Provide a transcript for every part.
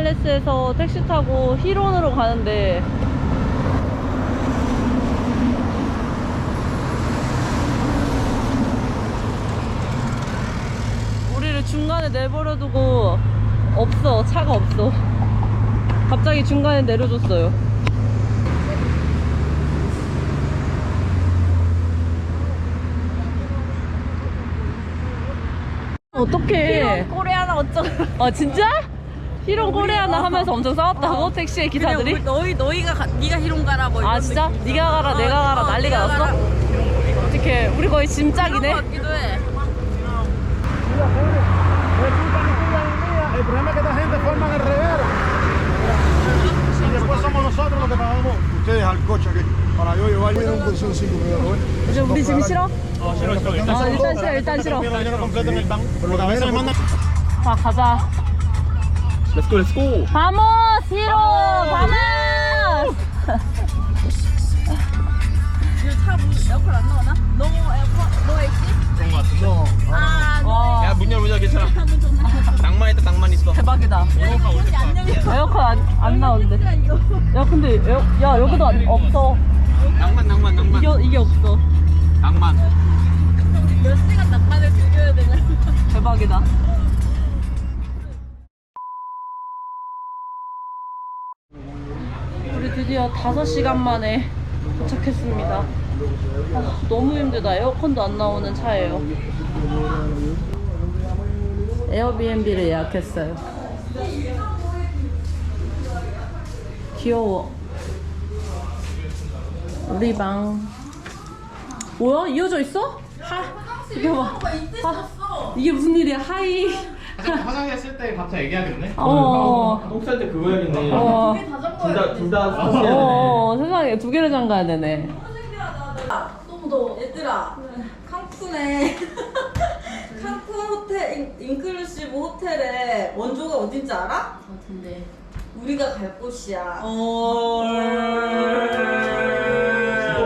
곤살레스에서 택시 타고 히론으로 가는데 우리를 중간에 내버려두고 없어 차가 없어 갑자기 중간에 내려줬어요 어떡해 코레아나 어쩌고. 아 진짜? 히론 코레아나 하면서 엄청 싸웠다고 택시의 기사들이? 그냥 우리- 너희 너희가 가, 네가 히론 가라 뭐 이런 아 진짜? 느낌. 네가 가라 어, 내가 가라 어, 난리가 네가 났어? 가라. 어떡해 우리 거의 짐짝이네 그런 것 같기도 해. El problema es que esta gente forman el reguero. Y después somos nosotros los que pagamos ustedes al coche aquí. Para yo llevar un bolsón sin 이제 우리 짐 싫어? No, no, estoy. 아 일단 싫어 일단 싫어 el dinero completo en el banco. Porque a veces me mandan. 자 가자 Let's go, let's go. 바모스 히로 바모스 이차 에어컨 안 나오나? 노 에어컨 노 AC? 그런 거 같은데. 아, 노와 야, 문 열어, 문 열어, 괜찮아. 낭만 있다, 낭만 있어. 대박이다 올. 에어컨 안, 안 나오는데 야 근데 에어, 야 여기도 안, 없어 낭만, 낭만, 낭만. 이게, 이게 없어 낭만. 몇 시간 낭만을 즐겨야 되냐? 대박이다 드디어 5시간 만에 도착했습니다. 아, 너무 힘들다. 에어컨도 안 나오는 차예요. 에어비앤비를 예약했어요. 귀여워. 우리 방. 뭐야? 이어져 있어? 하 이게 봐. 하, 이게 무슨 일이야? 하이 화장실 쓸때 각자 얘기하겠네? 어. 똥쌀 때 그거 해야겠네. 어, 둘 다, 둘다 사셔야 되네. 어, 세상에 두 개를 잠가야 되네. 너무 더워. 얘들아, 칸쿤에 칸쿤 호텔 인, 인클루시브 호텔에 원조가 어딘지 알아? 같은데. 우리가 갈 곳이야. 어.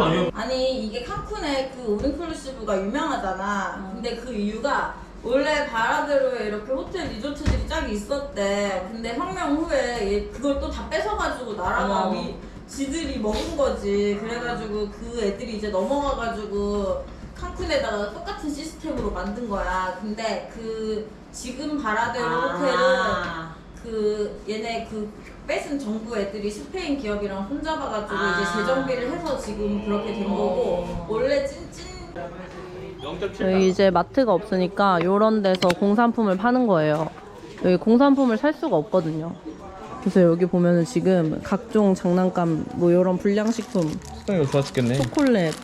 아니야? 아니 이게 칸쿤의 그 올인클루시브가 유명하잖아. 근데 그 이유가 원래 바라데로에 이렇게 호텔 리조트들이 쫙 있었대. 근데 혁명 후에 얘 그걸 또 다 뺏어가지고 나라가. 위, 지들이 먹은 거지. 그래가지고 그 애들이 이제 넘어가가지고 칸쿤에다가 똑같은 시스템으로 만든 거야. 근데 그 지금 바라데로 호텔은 그 얘네 그 뺏은 정부 애들이 스페인 기업이랑 손잡아가지고 이제 재정비를 해서 지금 그렇게 된 거고 원래 찐찐 0.7. 저희 이제 마트가 없으니까 이런 데서 공산품을 파는 거예요. 여기 공산품을 살 수가 없거든요. 그래서 여기 보면은 지금 각종 장난감, 뭐 이런 불량식품, 수정이가 좋아 죽겠네. 초콜릿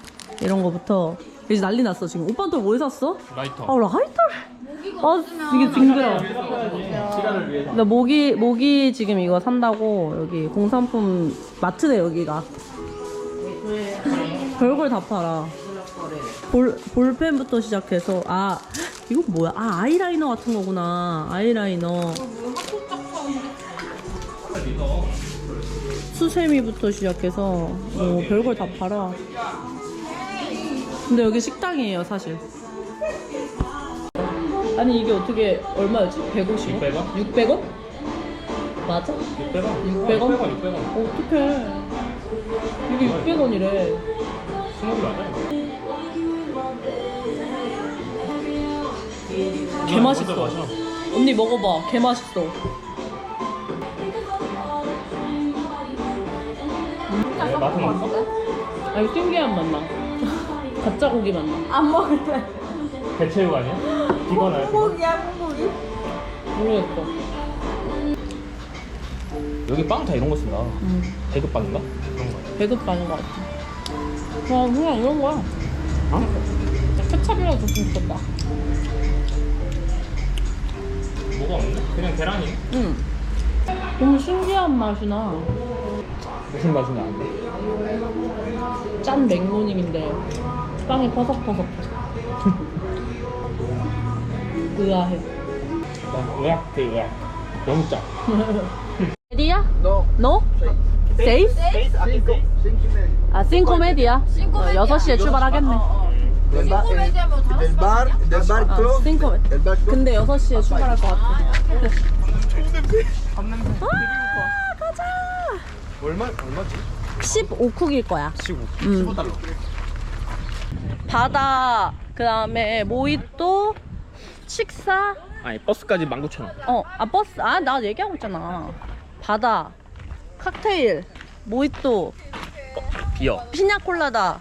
이런 거부터 이제 난리 났어 지금. 오빠한테 뭐 샀어? 라이터. 아 라이터를. 아 이게 징그러. 시간을 위해서. 나 모기 모기 지금 이거 산다고 여기 공산품 마트네 여기가. 별걸 다 팔아. 볼 볼펜부터 시작해서 아 이거 뭐야? 아 아이라이너 같은 거구나. 아이라이너. 수세미부터 시작해서 어, 별걸 다 팔아. 근데 여기 식당이에요 사실. 아니 이게 어떻게 얼마였지? 150원? 600원? 600원? 맞아? 600원? 600원? 600원, 600원. 어떡해. 이게 600원이래. 스몰이 맞아? 개 맛있어. 언니 먹어봐. 개 맛있어. 네, 맛은 없어? 아니 신기한 맛 나. 가짜 고기 맛 나. 안 먹을래 대체육 아니야? 비건 아니야? 콩고기야 콩고기 모르겠어. 여기 빵 다 이런 거 쓴다. 응. 배급빵인가? 그런 거. 배급반인 것 같아. 그냥 그냥 이런 거야. 어? 케찹이라도 줬으면 좋겠다. 뭐가 없네? 그냥 계란이. 응. 너무 신기한 맛이 나. 무슨 맛이 나는데? 짠 맥모닝인데 빵이 퍼석퍼석해. 의아해. 난 의학 대 의학. 너무 짜. 메디야? No. No? Seis? 아, cinco media. 어, 6시에 출발하겠네. Del bar, del bar, del bar 아. El bar club. 근데 6시에 출발할 것 같아. 아, 얼마 얼마지? 15쿡일 거야. 15. 음. 15달러. 바다, 그 다음에 모히또, 식사, 아니 버스까지 19,000원. 어, 아, 버스, 아, 나 얘기하고 있잖아. 바다, 칵테일, 모히또, 비어. 피냐콜라다,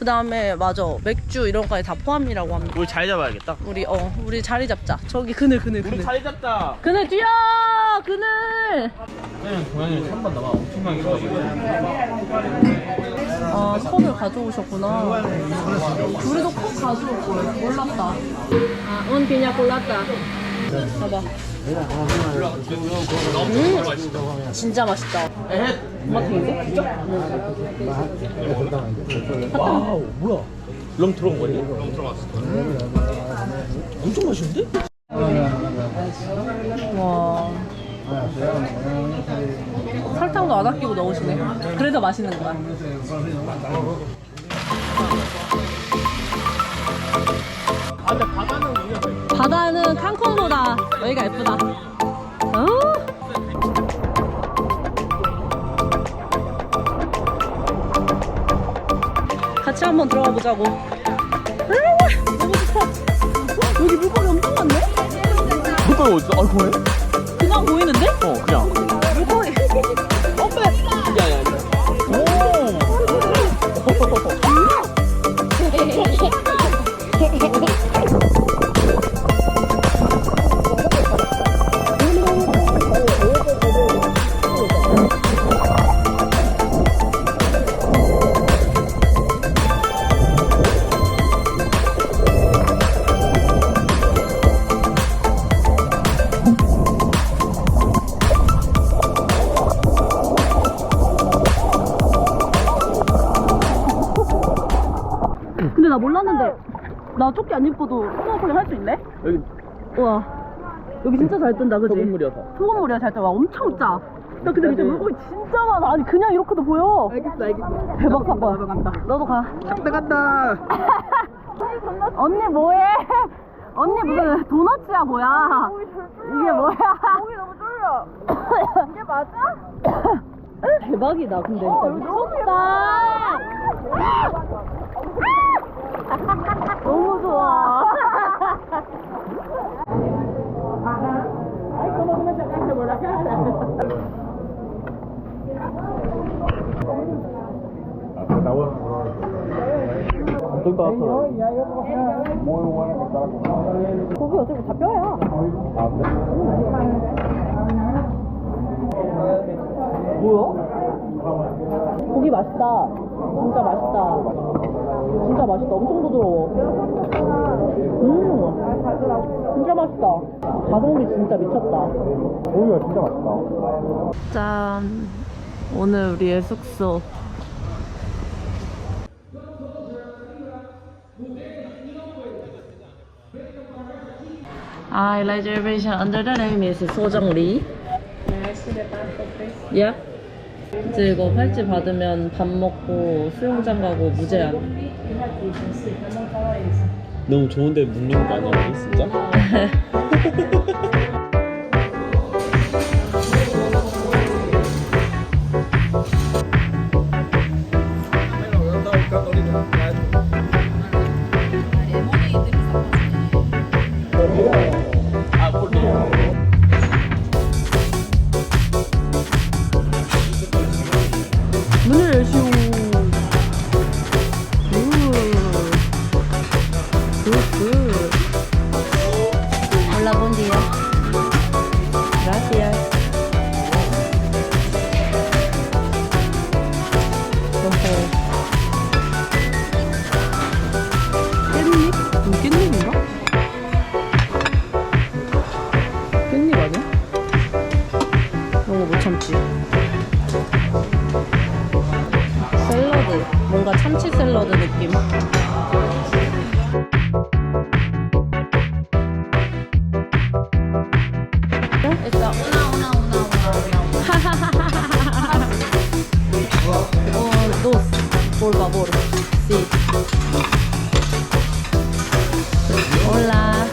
그 다음에, 맞아, 맥주 이런 거까지 다 포함이라고 합니다. 우리 잘 잡아야겠다. 우리, 어, 우리 자리 잡자. 저기 그늘, 그늘, 우리 그늘. 자리 잡자. 그늘 뛰어! 그늘! 그냥 고양이를 3번 넘어 엄청나게 좋아지고. 아, 컵을 가져오셨구나. 우리도 컵 가져올 걸. 몰랐다. 아, 운 비냐 골랐다. 봐봐. 음, 진짜 맛있다. 토마토인데? 진짜? 와우 뭐야? 럼 들어온 거니? 럼 들어갔어. 엄청 맛있는데? 와. 설탕도 안 아끼고 넣으시네. 그래서 맛있는 거야. 아 근데 우리가 바다는 칸쿤보다 여기가 예쁘다. 어? 같이 한번 들어가 보자고. 아, 너무 좋다. 여기 물고기 엄청 많네? 물고기 어딨어? 아 그래? 그냥 보이는데? 어 그냥. 여기 진짜 잘 뜬다, 그지? 소금물이어서. 소금물이야 잘 떠. 와 엄청 짜. 야 근데 밑에 물고기 진짜 많아. 아니 그냥 이렇게도 보여. 알겠어 알겠어. 대박 사건. 나도 간다. 너도 가. 나 간다. 언니 뭐해? 언니 무슨 도너츠야 뭐야? 이게 뭐야? 목이 너무 졸려. 이게 맞아? 대박이다 근데 진짜 미쳤다. 너무 좋아. 고기 어차피 다 뼈야. 아 그래? 뭐야? 고기 맛있다. 진짜 맛있다. 진짜 맛있다. 엄청 부드러워. 음, 진짜 맛있다. 가성비 진짜 미쳤다. 고기가 진짜 맛있다. 짠. 오늘 우리의 숙소. I reservation under the name is 소정 리. Yep. 이제 이거 팔찌 받으면 밥 먹고 수영장 가고 무제한. 너무 좋은데 묵는 거 아니야 진짜? 문을 Hola.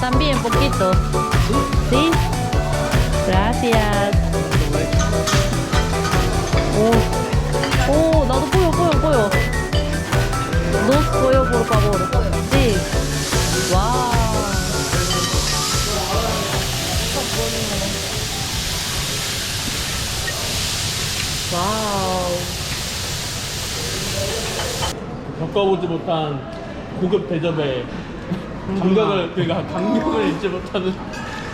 También poquito. 겪어보지 못한 고급 대접에 감각을 그러니까 감격을 잊지 못하는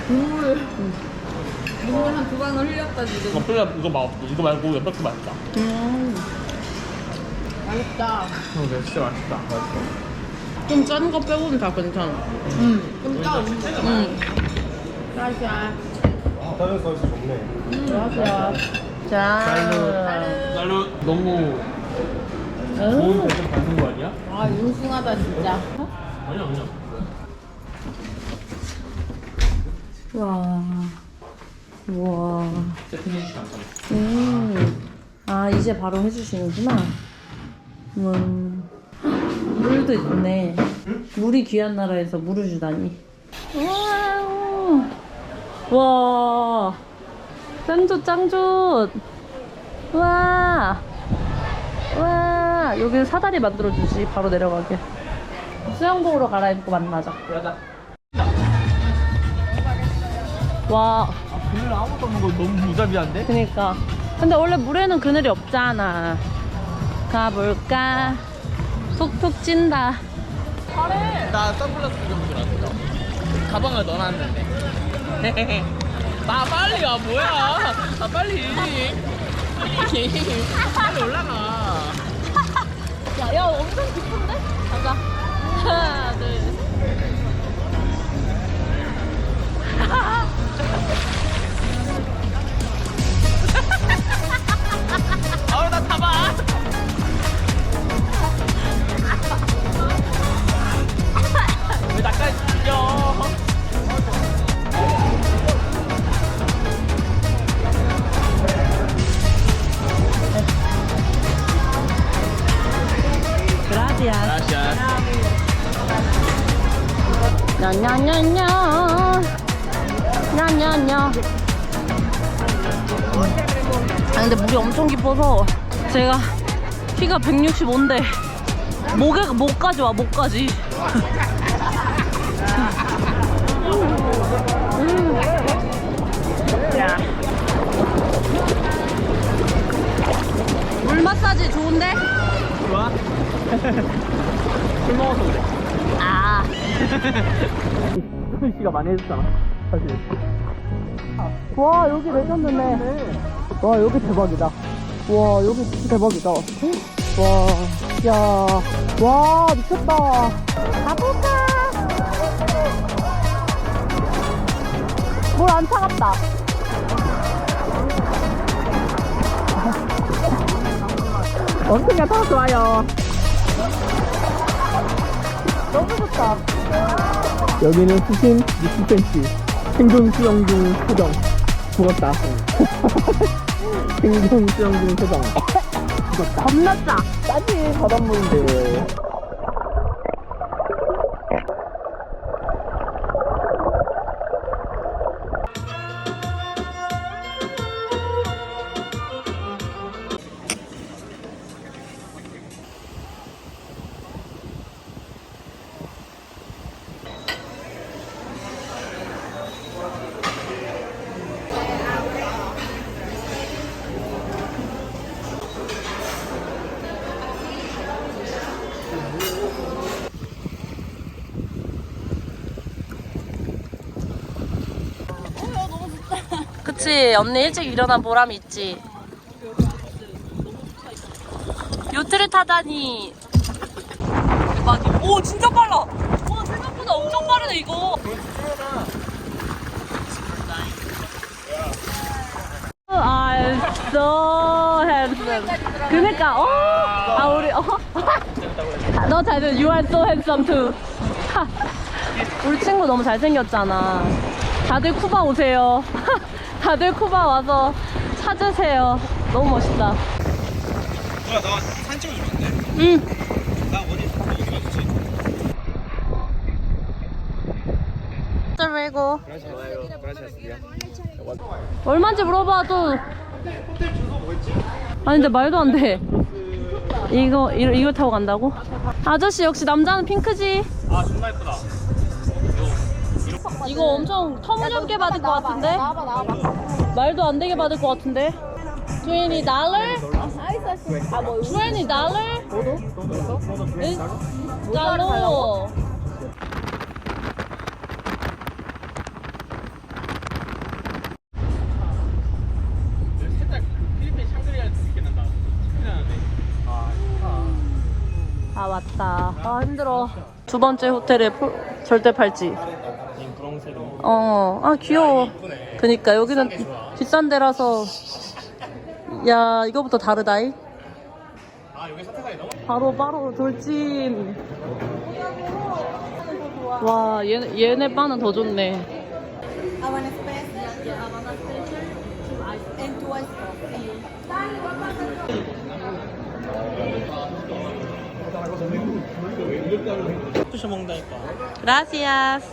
국물 한 두 방울 흘렸다 지금. 이거 플라 이거 맛 이거 말고 옆에 맛있다. 맛있다. 어, 네, 진짜 맛있다. 맛있어. 좀 짠 거 빼고는 다 괜찮아. 음. 좀 짜. 응. 짜샤. 다른 서비스 좋네. 짠. 나는 너무 좋은 대접 받는 거 아니야? 아 융숭하다 진짜. 아니야 아니야. 와. 우와. 세팅해 주시면. 음. 아, 이제 바로 해주시는구나. 음. 물도 있네. 물이 귀한 나라에서 물을 주다니. 와우. 와. 짱좋, 짱좋. 와. 와. 여기 사다리 만들어주지. 바로 내려가게. 수영복으로 갈아입고 만나자. 그러자. 와. 아 그늘 아무것도 없는 거 너무 무자비한데? 그니까. 근데 원래 물에는 그늘이 없잖아. 가볼까? 톡톡 찐다. 나 선글라스 좀 들었어. 가방을 넣어놨는데. 나 빨리 와 뭐야? 아 빨리. 빨리 올라가. 야, 야, 엄청 깊은데? 가자. 하나, 둘, 셋. 아우 나 타봐. 왜 나까지 죽여? 그라디아. 아시아. 냐냐냐냐. 냐냐냐. 아, 근데 물이 엄청 깊어서 제가 키가 165인데 목에, 목까지 와, 목까지. 야. 물 마사지 좋은데? 좋아? 술 먹어서 그래. 아. 씨가 많이 해줬잖아. 사실. 와 여기 레전드네 와 여기 대박이다 와 여기 진짜 대박이다 와 야 와 미쳤다 가볼까 물 안 차갑다 엄청 더 좋아요 너무 좋다 여기는 수심 60cm. 생존 수영 중 표정. 죽었다. 생존 수영 중 표정. 죽었다. 짜 짜지 바닷물인데. 언니 일찍 일어난 보람이 있지. 요트를 타다니. 대박이 오 진짜 빨라. 와 생각보다 엄청 빠르네 이거. I'm so 그니까 어? 아 우리 어? 너 잘생 You are so handsome too. 우리 친구 너무 잘생겼잖아. 다들 쿠바 오세요 다들 쿠바 와서 찾으세요 너무 멋있다 누나 나 사진 찍어주면 안 돼? 응 나 어디 어디가? 그리고 좋아요. 그라시아스야. 얼마인지 물어봐 또 아니 근데 말도 안돼 이거 이거, 이거 타고 간다고? 아저씨 역시 남자는 핑크지 아 존나 예쁘다. 이거 엄청 터무니없게 받을 것 같은데? 말도 안 되게 받을 것 같은데? 20 dollar? 20 dollar? Is 달러. 살짝 필리핀 샹그리아 느낌 난다. 신기하네. 아, 아 왔다. 아 힘들어. 두 번째 호텔에 폴- 절대 팔찌. 어, 아 귀여워. 그니까 여기는 비싼 데라서. 야 이거부터 다르다이. 아 여기 사태가이 너무 바로 바로 돌진. 와 얘네 얘네 바는 더 좋네. Havana Special. And two ice coffee. 드셔 먹는다니까. 그라시아스.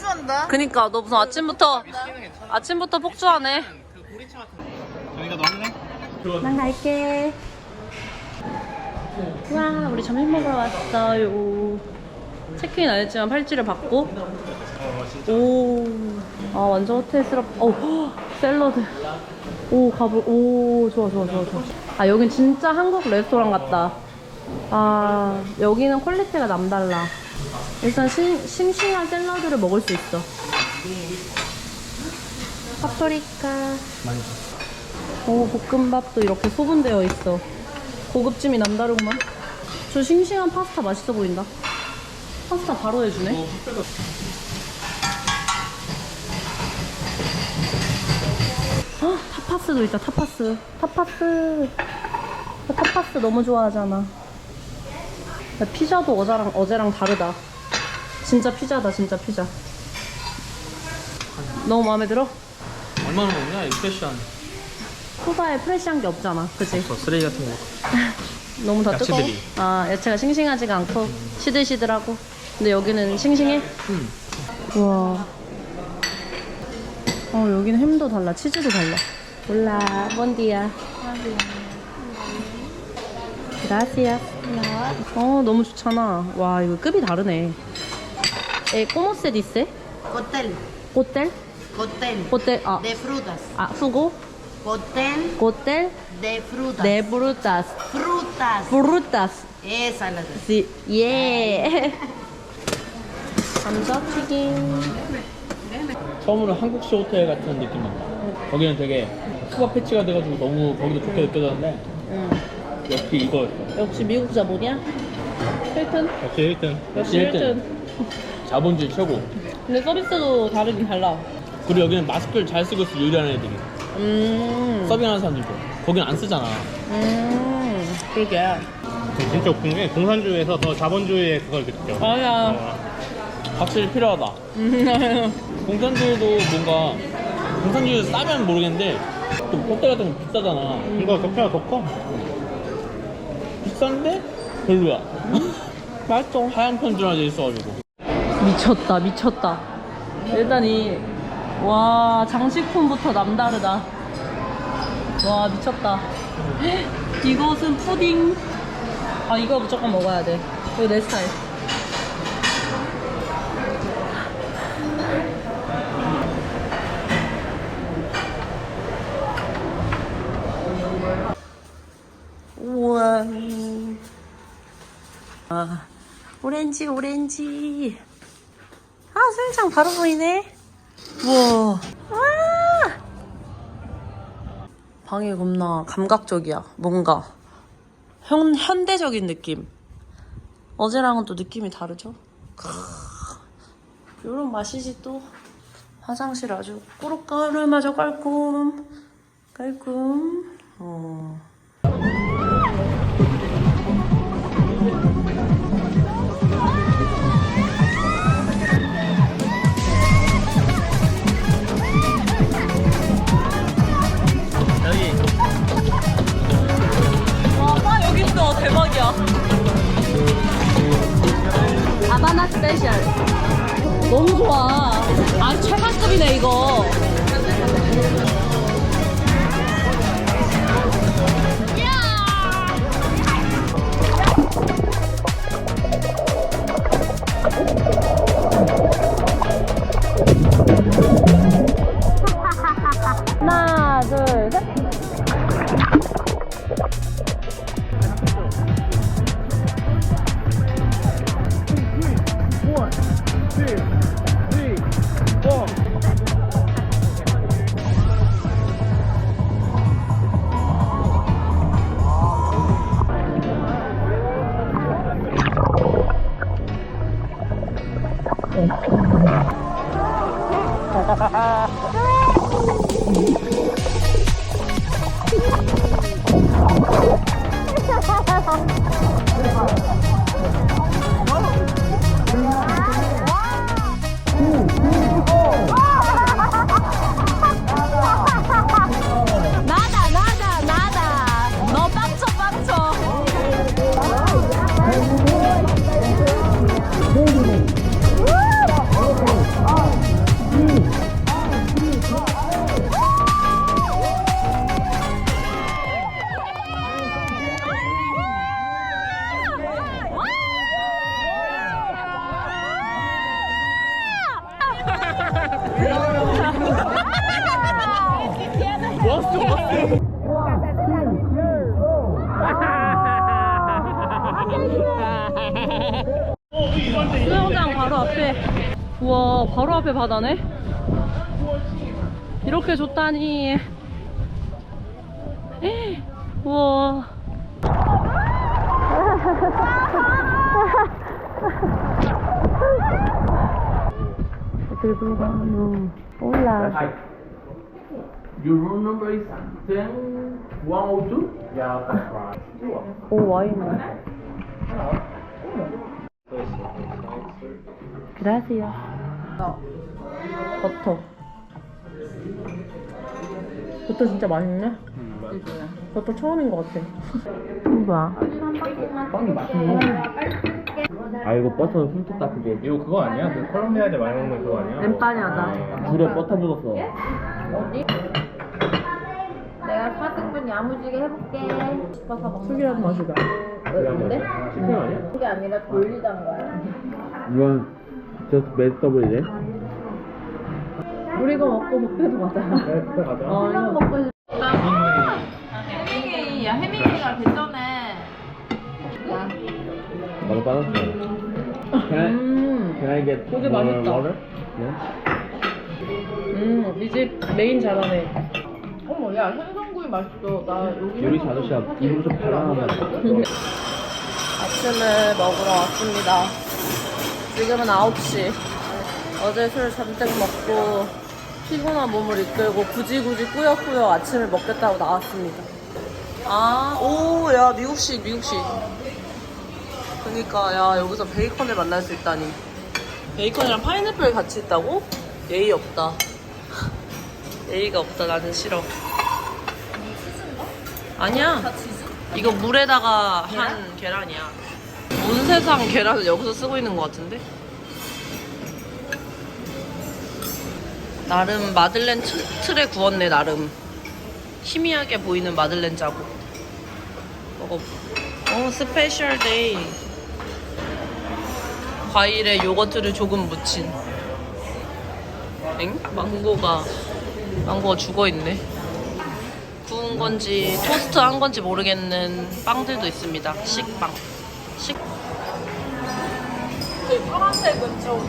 폭주한다. 그니까 너 무슨 아침부터 아침부터 폭주하네. 그 보리차 같은 저희가 너 할래? 난 갈게. 와, 우리 점심 먹으러 왔어요. 체크인 안 했지만 팔찌를 받고. 오, 아 완전 호텔스럽. 어, 샐러드. 오, 가볼. 오, 좋아, 좋아, 좋아, 좋아. 아 여긴 진짜 한국 레스토랑 같다. 아 여기는 퀄리티가 남달라. 일단 싱, 싱싱한 샐러드를 먹을 수 있어. 파프리카. 오, 볶음밥도 이렇게 소분되어 있어. 고급짐이 남다르구만. 저 싱싱한 파스타 맛있어 보인다. 파스타 바로 해주네. 헉, 타파스도 있다, 타파스. 타파스. 나 타파스 너무 좋아하잖아. 야, 피자도 어제랑, 어제랑 다르다. 진짜 피자다, 진짜 피자. 너무 마음에 들어? 얼마나 먹냐? 이 패션. 소바에 프레시한 게 없잖아. 그치? 저 쓰레기 같은 거. 너무 다 뜨거워. 야채들이. 아 야채가 싱싱하지가 않고 시들시들하고. 근데 여기는 싱싱해. 음. 우와. 어 여기는 햄도 달라, 치즈도 달라. 몰라, 본디야. 그라시아. 어 너무 좋잖아. 와 이거 급이 다르네. 에 꼬모세 디세? Cóctel, 호텔? cóctel 호텔 아, de frutas. 아 후고? Cóctel 호텔 de frutas. 네 브루타스. frutas. 브루타스. Esa es la de. 지, 예. 감자튀김. 처음으로 한국식 호텔 같은 느낌 난다. 거기는 되게 수박 패치가 돼가지고 너무 거기도 좋게 느껴졌는데 응. 역시 이거였어. 역시 미국 자본이야? 힐튼? 역시 1등. 역시 힐튼. 자본주의 최고. 근데 서비스도 다르긴 달라. 그리고 여기는 마스크를 잘 쓰고 있어 요리하는 애들이. 음. 서빙하는 사람들도. 거긴 안 쓰잖아. 음. 그러게. 진짜 웃긴 게 공산주의에서 더 자본주의의 그걸 느껴. 맞아. 확실히 필요하다. 음. 공산주의도 뭔가 공산주의 싸면 모르겠는데 또 호텔 같은 거 비싸잖아. 이거 격차가 더 커. 비싼데 별로야. 맛있어. 하얀 편지라 돼 있어가지고. 미쳤다, 미쳤다. 일단 이, 와, 장식품부터 남다르다. 와, 미쳤다. 헉, 이것은 푸딩. 아, 이거 무조건 먹어야 돼. 이거 내 스타일. 우와. 아, 오렌지, 오렌지. 아, 수영장 바로 보이네. 우와. 와. 방이 겁나 감각적이야. 뭔가 현, 현대적인 느낌. 어제랑은 또 느낌이 다르죠? 이런 맛이지 또. 화장실 아주 꾸룩거름마저 깔끔. 깔끔. 어. 수영장 바로 앞에. 우와 바로 앞에 바다네? 이렇게 좋다니. 우와. 어떻게 들어가요. 몰라 Your room number is 10 102? Yeah, that's right. 오 와인이네 그라시아 버터 버터 진짜 맛있네 버터 처음인 것 같아 뭐야 빵이 맛있네. 아 이거 버터 훑었다 그게. 이거 그거 아니야? 그 콜롬비아에 많이 먹는 그거 아니야? 엠파냐다 불에 버터 묻었어. 4등분 야무지게 해볼게. 싶어서 먹는 특이한 맛이다 근데 치킨 아니야? 그게 아니라 돌리던 거야. 이건 just vegetable이네. 우리가 먹고 먹게도 맞아 네, 그거 가자. 어 이거 먹고 혜민이, 야, 혜민이가 개전에. 나도 빠졌어. Can I, 음, can I get 고기 more 맛있다. water? 네. 음, 이 집 메인 잘하네 어머, 야, 생선구이 맛있어. 나 여기. 요리 아저씨가 입으로 좀 발라놓은 거 아침을 먹으러 왔습니다. 지금은 9시. 어제 술 잔뜩 먹고 피곤한 몸을 이끌고 굳이 굳이 꾸역꾸역 아침을 먹겠다고 나왔습니다. 아, 오, 야, 미국식, 미국식. 그니까, 야, 여기서 베이컨을 만날 수 있다니. 베이컨이랑 파인애플 같이 있다고? 예의 없다. 예의가 없다, 나는 싫어. 아니야. 이거 물에다가 한 계란이야. 온 세상 계란을 여기서 쓰고 있는 것 같은데? 나름 마들렌 트, 틀에 구웠네, 나름. 희미하게 보이는 마들렌 자국. 먹어. 어, 스페셜 데이. 과일에 요거트를 조금 묻힌. 엥? 망고가, 망고가 죽어 있네. 구운 건지 토스트 한 건지 모르겠는 빵들도 있습니다. 식빵. 식. 그 파란색은 좀.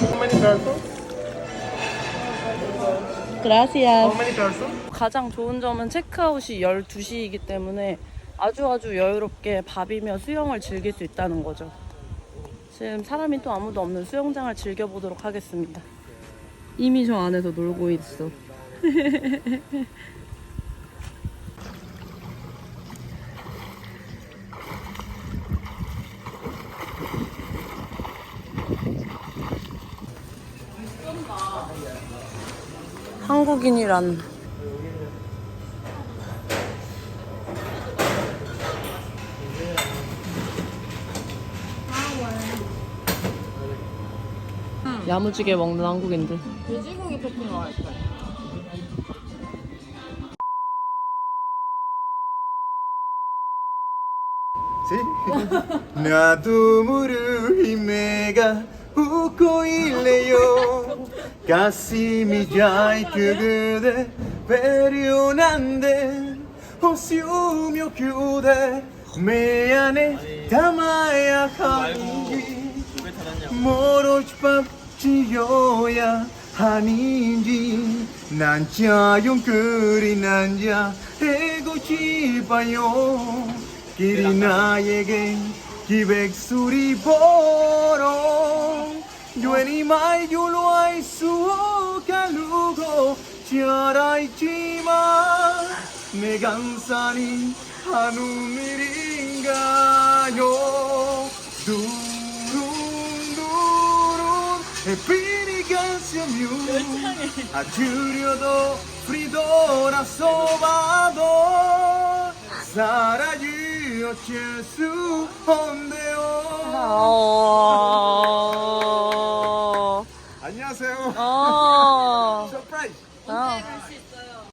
How many person? 그라시아. How many person? 가장 좋은 점은 체크아웃이 12시이기 때문에 아주 아주 여유롭게 밥이며 수영을 즐길 수 있다는 거죠. 지금 사람이 또 아무도 없는 수영장을 즐겨보도록 하겠습니다. 이미 저 안에서 놀고 있어. 한국인이란 야무지게 먹는 한국인들. 돼지고기 토핑 넣어야지. 나도 모르게 내가 웃고 있네요 가슴이 얇게 그대 배려난데 호수며 그대 매 안에 담아야 하는지 모르지 밥 지어야 하는지 난 자연끌이 난자 해고 싶어요. 길이 나에게 기백수리 보러 유엔이 마이 율로아이 수가루고 지어라 있지만 내 강산이 하늘일인가요 두run두룬 햇빛이 간스뮤 아주려도 프리도라 소바도 사랑이 어쩔 수 없네요 어. 안녕하세요 어.